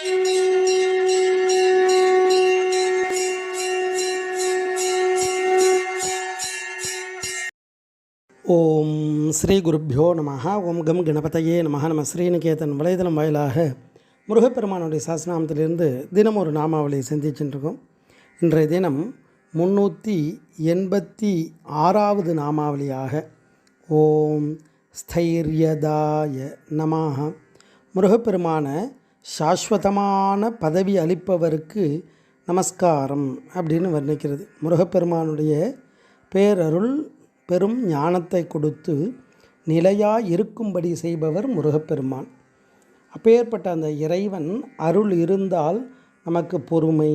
ஓம் ஸ்ரீ குருப்பியோ நம ஓம் கம் கணபதையே நம நம்ம ஸ்ரீநிகேதன் வலைதளம் வாயிலாக முருகப்பெருமானுடைய சாசனாமத்திலிருந்து தினம் ஒரு நாமாவளியை சிந்திச்சுட்டுருக்கோம். இன்றைய தினம் முன்னூற்றி எண்பத்தி ஆறாவது நாமாவளியாக ஓம் ஸ்தைரியதாய நமாக முருகப்பெருமான சாஸ்வதமான பதவி அளிப்பவருக்கு நமஸ்காரம் அப்படின்னு வர்ணிக்கிறது. முருகப்பெருமானுடைய பேரருள் பெரும் ஞானத்தை கொடுத்து நிலையாக இருக்கும்படி செய்பவர் முருகப்பெருமான். அப்பேற்பட்ட அந்த இறைவன் அருள் இருந்தால் நமக்கு பொறுமை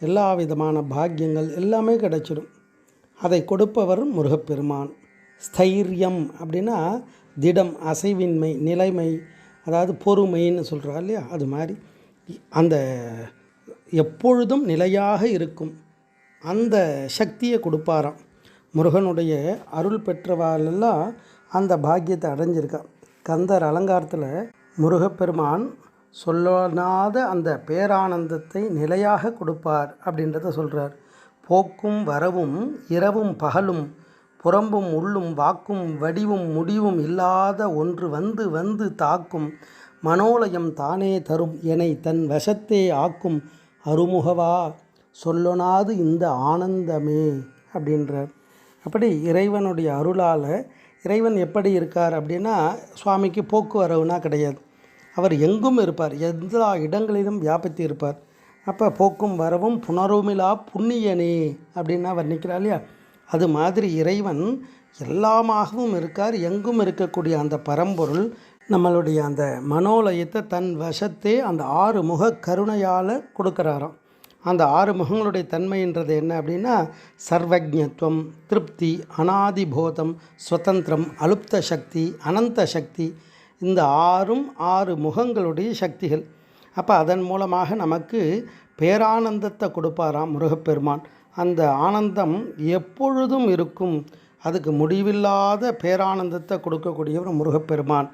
எல்லா விதமான பாக்கியங்கள் எல்லாமே கிடைச்சிடும். அதை கொடுப்பவர் முருகப்பெருமான். ஸ்தைரியம் அப்படின்னா திடம் அசைவின்மை நிலைமை அதாவது பொறுமைன்னு சொல்கிறா இல்லையா? அது மாதிரி. அந்த எப்பொழுதும் நிலையாக இருக்கும். அந்த சக்தியை கொடுப்பாராம். முருகனுடைய அருள் பெற்றவாளெல்லாம் அந்த பாக்கியத்தை அடைஞ்சிருக்கா. கந்தர் அலங்காரத்தில் முருகப்பெருமான் சொல்லாத அந்த பேரானந்தத்தை நிலையாக கொடுப்பார் அப்படின்றத சொல்கிறார் போக்கும் வரவும் இரவும் பகலும் புறம்பும் உள்ளும் வாக்கும் வடிவும் முடிவும் இல்லாத ஒன்று வந்து வந்து தாக்கும். மனோலயம் தானே தரும் என்னை தன் வசத்தே ஆக்கும். அருமுகவா சொல்லொணாது இந்த ஆனந்தமே அப்படின்றார். அப்படி இறைவனுடைய அருளால் இறைவன் எப்படி இருக்கார் அப்படின்னா சுவாமிக்கு போக்குவரவுனா கிடையாது. அவர் எங்கும் இருப்பார் எல்லா இடங்களிலும் வியாபித்து இருப்பார் அப்போ போக்கும் வரவும் புனருமிலா புண்ணியனே அப்படின்னு அவர் நிற்கிறார் இல்லையா? அது மாதிரி இறைவன் எல்லாமாகவும் இருக்கார். எங்கும் இருக்கக்கூடிய அந்த பரம்பொருள் நம்மளுடைய அந்த மனோலயத்தை தன் வசத்தே அந்த ஆறு முக கருணையால் கொடுக்குறாராம். அந்த ஆறு முகங்களுடைய தன்மைன்றது என்ன அப்படின்னா சர்வஜத்துவம் திருப்தி அனாதிபோதம் சுதந்திரம் அலுப்த சக்தி அனந்த சக்தி. இந்த ஆறும் ஆறு முகங்களுடைய சக்திகள். அப்போ அதன் மூலமாக நமக்கு பேரானந்தத்தை கொடுப்பாராம் முருகப்பெருமான். அந்த ஆனந்தம் எப்பொழுதும் இருக்கும். அதுக்கு முடிவில்லாத பேரானந்தத்தை கொடுக்கக்கூடியவர் முருகப்பெருமான்.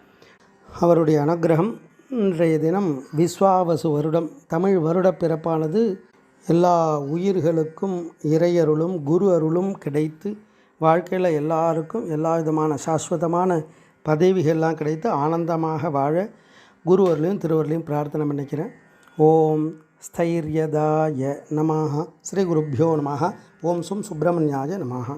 அவருடைய அனுகிரகம் இன்றைய தினம் விஸ்வாவசு வருடம். தமிழ் வருட பிறப்பானது எல்லா உயிர்களுக்கும் இறையருளும் குரு அருளும் கிடைத்து வாழ்க்கையில் எல்லாருக்கும் எல்லா விதமான சாஸ்வதமான பதவிகள்லாம் கிடைத்து ஆனந்தமாக வாழ குரு அருளையும் திருவருளையும் பிரார்த்தனை பண்ணிக்கிறேன். ஓம் ஸ்தைரியதாய நமாக ஸ்ரீ குருப்பியோ நமः ஓம் சும் சுப்பிரமணியாய நமः